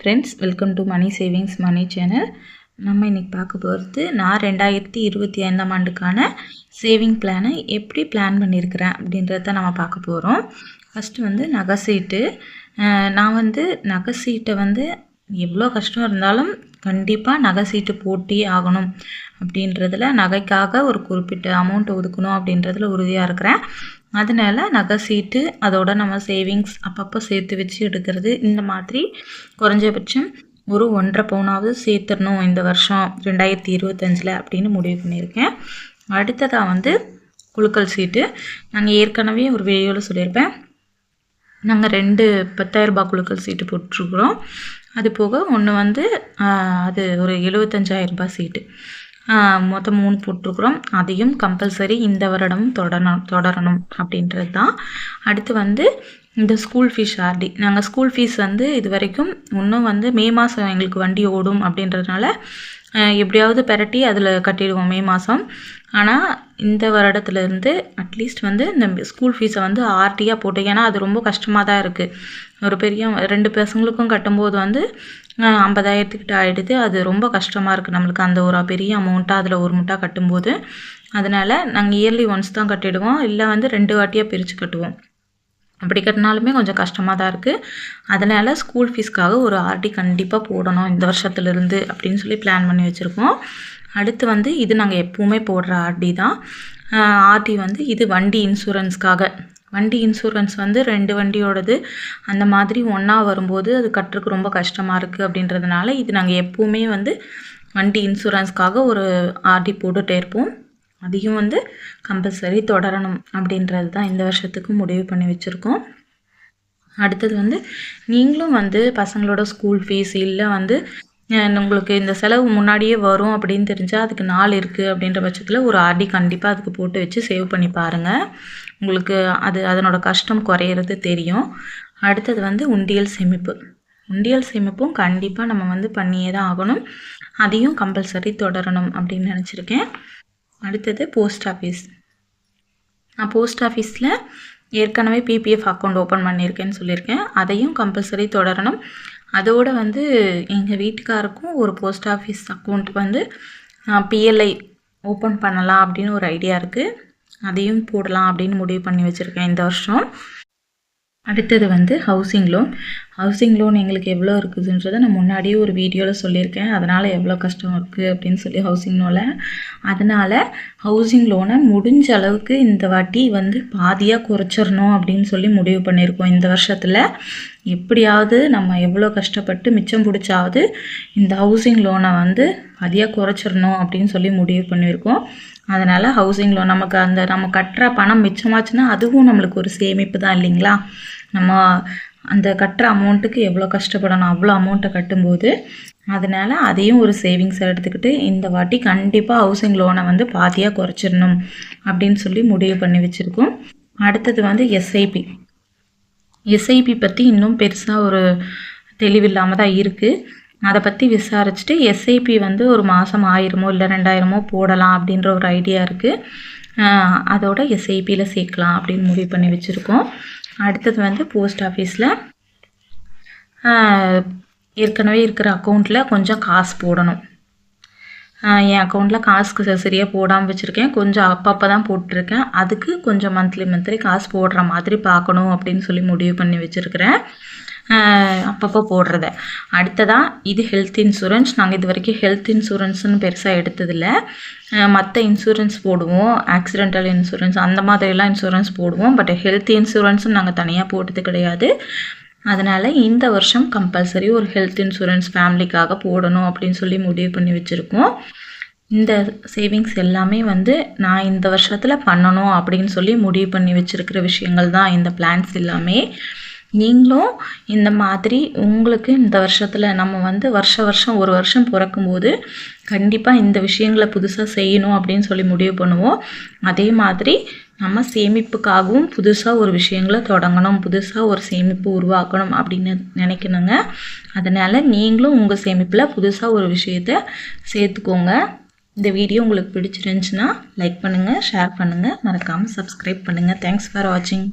Friends welcome to money savings money channel நம்ம இன்றைக்கி பார்க்க போகிறது நான் ரெண்டாயிரத்தி இருபத்தி ஐந்தாம் ஆண்டுக்கான சேவிங் பிளானை எப்படி பிளான் பண்ணியிருக்கிறேன் அப்படின்றத நம்ம பார்க்க போகிறோம் ஃபஸ்ட்டு வந்து நகை சீட்டு. நான் வந்து நகை சீட்டை வந்து எவ்வளோ கஷ்டம் இருந்தாலும் கண்டிப்பாக நகை சீட்டு போட்டி ஆகணும் அப்படின்றதுல நகைக்காக ஒரு குறிப்பிட்ட அமௌண்ட் ஒதுக்கணும் அப்படின்றதுல உறுதியாக இருக்கிறேன். அதனால நகை சீட்டு அதோட நம்ம சேவிங்ஸ் அப்பப்போ சேர்த்து வச்சு எடுக்கிறது இந்த மாதிரி குறைஞ்சபட்சம் ஒரு ஒன்றரை பவுனாவது சேர்த்துடணும் இந்த வருஷம் ரெண்டாயிரத்தி இருபத்தஞ்சில் அப்படின்னு முடிவு பண்ணியிருக்கேன். அடுத்ததாக வந்து குழுக்கள் சீட்டு. நாங்கள் ஏற்கனவே ஒரு வீடியோவில் சொல்லியிருப்பேன். நாங்கள் ரெண்டு பத்தாயிரரூபா குழுக்கள் சீட்டு போட்டிருக்குறோம். அது போக ஒன்று வந்து அது ஒரு எழுபத்தஞ்சாயிரம் ரூபாய் சீட்டு மொத்தம் மூணு போட்டிருக்குறோம். அதையும் கம்பல்சரி இந்த வருடம் தொடரணும் தொடரணும் அப்படின்றது தான் அடுத்து வந்து இந்த ஸ்கூல் ஃபீஸ் ஆர்டி நாங்கள் ஸ்கூல் ஃபீஸ் வந்து இது வரைக்கும் இன்னும் வந்து மே மாதம் எங்களுக்கு வண்டி ஓடும் அப்படின்றதுனால எப்படியாவது பெரட்டி அதில் கட்டிடுவோம் மே மாதம் ஆனால் இந்த வருடத்துலேருந்து அட்லீஸ்ட் வந்து இந்த ஸ்கூல் ஃபீஸை வந்து ஆர்டியாக போட்டு ஏன்னா அது ரொம்ப கஷ்டமாக தான் இருக்குது ஒரு பெரிய ரெண்டு பசங்களுக்கும் கட்டும்போது வந்து ஐம்பதாயிரத்துக்கிட்ட ஆகிடுது அது ரொம்ப கஷ்டமாக இருக்குது நம்மளுக்கு. அந்த ஒரு பெரிய அமௌண்ட்டாக அதில் ஒரு முட்டாக கட்டும்போது. அதனால் நாங்கள் இயர்லி ஒன்ஸ் தான் கட்டிடுவோம். இல்லை வந்து ரெண்டு வாட்டியாக பிரித்து கட்டுவோம். அப்படி கட்டினாலுமே கொஞ்சம் கஷ்டமாக தான் இருக்குது அதனால் ஸ்கூல் ஃபீஸ்க்காக ஒரு ஆர்டி கண்டிப்பாக போடணும் இந்த வருஷத்துலேருந்து அப்படின்னு சொல்லி பிளான் பண்ணி வச்சுருக்கோம். அடுத்து வந்து இது நாங்கள் எப்போவுமே போடுற ஆர்டி தான். ஆர்டி வந்து இது வண்டி இன்சூரன்ஸ்க்காக வண்டி இன்சூரன்ஸ் வந்து ரெண்டு வண்டியோடது. அந்த மாதிரி ஒன்றா வரும்போது அது கட்டுறதுக்கு ரொம்ப கஷ்டமாக இருக்குது அப்படின்றதுனால இது நாங்கள் எப்போவுமே வந்து வண்டி இன்சூரன்ஸ்க்காக ஒரு ஆர்டி போட்டுகிட்டே இருப்போம். அதையும் வந்து கம்பல்சரி தொடரணும் அப்படின்றது தான் இந்த வருஷத்துக்கு முடிவு பண்ணி வச்சுருக்கோம். அடுத்தது வந்து நீங்களும் வந்து பசங்களோட ஸ்கூல் ஃபீஸ் இல்லை வந்து உங்களுக்கு இந்த செலவு முன்னாடியே வரும் அப்படின்னு தெரிஞ்சால் அதுக்கு நாள் இருக்குது அப்படின்ற பட்சத்தில் ஒரு ஆர்டி கண்டிப்பாக அதுக்கு போட்டு வச்சு சேவ் பண்ணி பாருங்கள் உங்களுக்கு அது அதனோட கஷ்டம் குறையிறது தெரியும். அடுத்தது வந்து உண்டியல் சேமிப்பு. உண்டியல் சேமிப்பும் கண்டிப்பாக நம்ம வந்து பண்ணியே தான் ஆகணும். அதையும் கம்பல்சரி தொடரணும் அப்படின்னு நினச்சிருக்கேன். அடுத்தது போஸ்ட் ஆஃபீஸ் நான் போஸ்ட் ஆஃபீஸில் ஏற்கனவே பிபிஎஃப் அக்கௌண்ட் ஓப்பன் பண்ணியிருக்கேன்னு சொல்லியிருக்கேன். அதையும் கம்பல்சரி தொடரணும். அதோடு வந்து எங்கள் வீட்டுக்காருக்கும் ஒரு போஸ்ட் ஆஃபீஸ் அக்கௌண்ட் வந்து பிஎல்ஐ ஓப்பன் பண்ணலாம் அப்படின்னு ஒரு ஐடியா இருக்குது அதையும் போடலாம் அப்படின்னு முடிவு பண்ணி வச்சுருக்கேன் இந்த வருஷம். அடுத்தது வந்து ஹவுசிங் லோன் ஹவுசிங் லோன் எங்களுக்கு எவ்வளோ இருக்குதுன்றதை நான் முன்னாடியே ஒரு வீடியோவில் சொல்லியிருக்கேன். அதனால் எவ்வளோ கஷ்டம் இருக்குது அப்படின்னு சொல்லி ஹவுசிங் லோனில் அதனால் ஹவுசிங் லோனை முடிஞ்ச அளவுக்கு இந்த வாட்டி வந்து பாதியாக குறைச்சிடணும் அப்படின்னு சொல்லி முடிவு பண்ணியிருக்கோம். இந்த வருஷத்தில் எப்படியாவது நம்ம எவ்வளோ கஷ்டப்பட்டு மிச்சம் பிடிச்சாவது இந்த ஹவுசிங் லோனை வந்து பாதியாக குறைச்சிடணும் அப்படின்னு சொல்லி முடிவு பண்ணியிருக்கோம். அதனால் ஹவுசிங் லோன் நமக்கு அந்த நம்ம கட்டுற பணம் மிச்சமாச்சுன்னா அதுவும் நம்மளுக்கு ஒரு சேமிப்பு தான் இல்லைங்களா? நம்ம அந்த கட்டுற அமௌண்ட்டுக்கு எவ்வளோ கஷ்டப்படணும் அவ்வளோ அமௌண்ட்டை கட்டும்போது அதனால் அதையும் ஒரு சேவிங்ஸாக எடுத்துக்கிட்டு இந்த வாட்டி கண்டிப்பாக ஹவுசிங் லோனை வந்து பாதியாக குறைச்சிடணும் அப்படின்னு சொல்லி முடிவு பண்ணி வச்சுருக்கோம். அடுத்தது வந்து எஸ்ஐபி எஸ்ஐபி பற்றி இன்னும் பெருசாக ஒரு தெளிவில்லாமல் தான் இருக்குது அதை பற்றி விசாரிச்சுட்டு எஸ்ஐபி வந்து ஒரு மாதம் ஆயிரமோ இல்லை ரெண்டாயிரமோ போடலாம் அப்படின்ற ஒரு ஐடியா இருக்குது அதோட எஸ்ஐபியில் சேர்க்கலாம் அப்படின்னு முடிவு பண்ணி வச்சுருக்கோம். அடுத்தது வந்து போஸ்ட் ஆஃபீஸில் ஏற்கனவே இருக்கிற அக்கௌண்ட்டில் கொஞ்சம் காசு போடணும். என் அக்கௌண்ட்டில் காசுக்கு சரியாக போடாமல் வச்சுருக்கேன். கொஞ்சம் அப்பப்போ தான் போட்டிருக்கேன். அதுக்கு கொஞ்சம் மந்த்லி மந்த்லி காசு போடுற மாதிரி பார்க்கணும் அப்படின்னு சொல்லி முடிவு பண்ணி வச்சுருக்கிறேன். அப்பப்போ போடுறத. அடுத்ததாக இது ஹெல்த் இன்சூரன்ஸ் நாங்கள் இது வரைக்கும் ஹெல்த் இன்சூரன்ஸ்னு பெருசாக எடுத்ததில்ல. மற்ற இன்சூரன்ஸ் போடுவோம். ஆக்சிடென்டல் இன்சூரன்ஸ் அந்த மாதிரிலாம் இன்சூரன்ஸ் போடுவோம். பட் ஹெல்த் இன்சூரன்ஸும் நாங்கள் தனியாக போட்டது கிடையாது. அதனால் இந்த வருஷம் கம்பல்சரி ஒரு ஹெல்த் இன்சூரன்ஸ் ஃபேமிலிக்காக போடணும் அப்படின்னு சொல்லி முடிவு பண்ணி வச்சுருக்கோம். இந்த சேவிங்ஸ் எல்லாமே வந்து நான் இந்த வருஷத்தில் பண்ணணும் அப்படின்னு சொல்லி முடிவு பண்ணி வச்சுருக்கிற விஷயங்கள் தான் இந்த பிளான்ஸ் எல்லாமே. நீங்களும் இந்த மாதிரி உங்களுக்கு இந்த வருஷத்தில் நம்ம வந்து வருஷ வருஷம் ஒரு வருஷம் பிறக்கும்போது கண்டிப்பாக இந்த விஷயங்களை புதுசாக செய்யணும் அப்படின்னு சொல்லி முடிவு பண்ணுவோம். அதே மாதிரி நம்ம சேமிப்புக்காகவும் புதுசாக ஒரு விஷயங்களை தொடங்கணும் புதுசாக ஒரு சேமிப்பு உருவாக்கணும் அப்படின்னு நினைக்கணுங்க. அதனால் நீங்களும் உங்கள் சேமிப்பில் புதுசாக ஒரு விஷயத்த சேர்த்துக்கோங்க. இந்த வீடியோ உங்களுக்கு பிடிச்சிருந்துச்சுன்னா லைக் பண்ணுங்கள் ஷேர் பண்ணுங்கள் மறக்காமல் சப்ஸ்கிரைப் பண்ணுங்கள் தேங்க்ஸ் ஃபார் வாட்சிங்